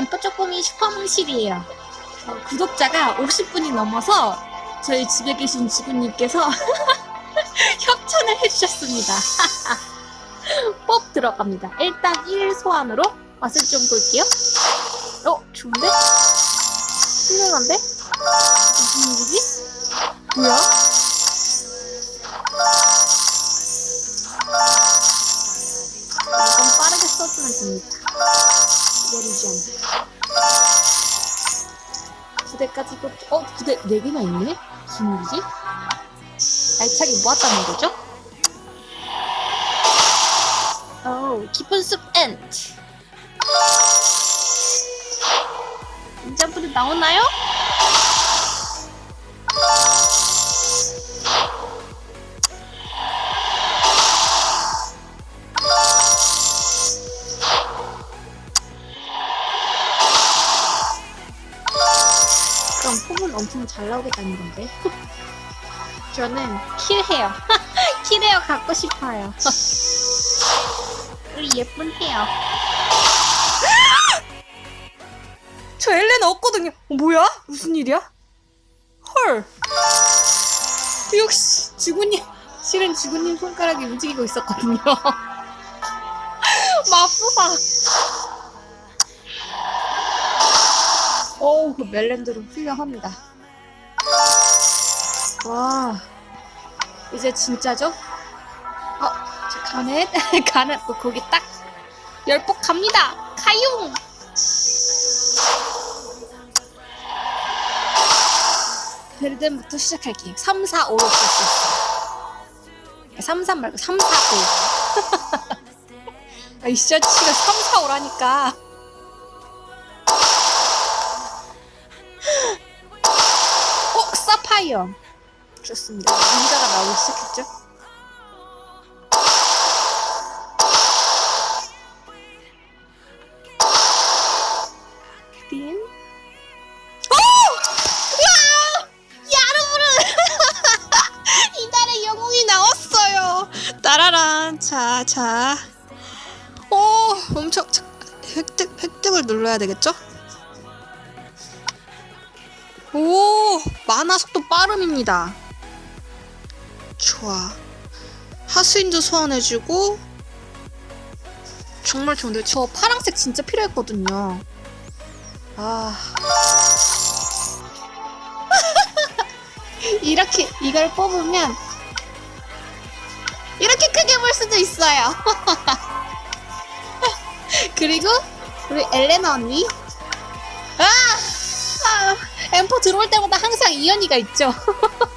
엠퍼 쪼꼬미 슈퍼몽실이에요. 어, 구독자가 50분이 넘어서 저희 집에 계신 지구님께서 협찬을 해주셨습니다. 뽑 들어갑니다. 일단 1 소환으로 맛을 좀 볼게요. 어, 좋은데? 훌륭한데? 무슨 일이지? 뭐야? 이건 빠르게 써주면 됩니다. 기다리지 않아. 부대까지 고 어, 부대 4개나 있네? 무슨 일이지? 알차게 모았다는 거죠? 오, 깊은 숲 엔트. 인자부대 나오나요? 그럼 폼은 엄청 잘 나오겠다는 건데. 저는 킬해요. 킬해요 갖고 싶어요. 우리 예쁜 헤어. 저 엘레나 없거든요. 어, 뭐야? 무슨 일이야? 헐. 역시 지구님 실은 지구님 손가락이 움직이고 있었거든요. 맙소사. 어우 그 멜랜드로 훌륭합니다. 와 이제 진짜죠? 어, 저 가넷 가넷 또 거기 딱 열폭 갑니다. 가용. 베르덴부터 시작할게요. 3, 4, 5로 쓸수 있어요. 3, 3 말고 3, 4, 5. 아, 이 아저씨가 3, 4, 5라니까. 파이어. 좋습니다. 문자가 나오기 시작했죠? 자, 자. 오, 엄청. 자, 획득, 획득을 눌러야 되겠죠? 오, 만화 속도 빠름입니다. 좋아. 하스인도 소환해주고. 정말 좋은데. 저 파랑색 진짜 필요했거든요. 아. 이렇게 이걸 뽑으면 이렇게 크게 볼 수도 있어요. 그리고 우리 엘레나 언니. 엠포 들어올 때마다 항상 이연이가 있죠.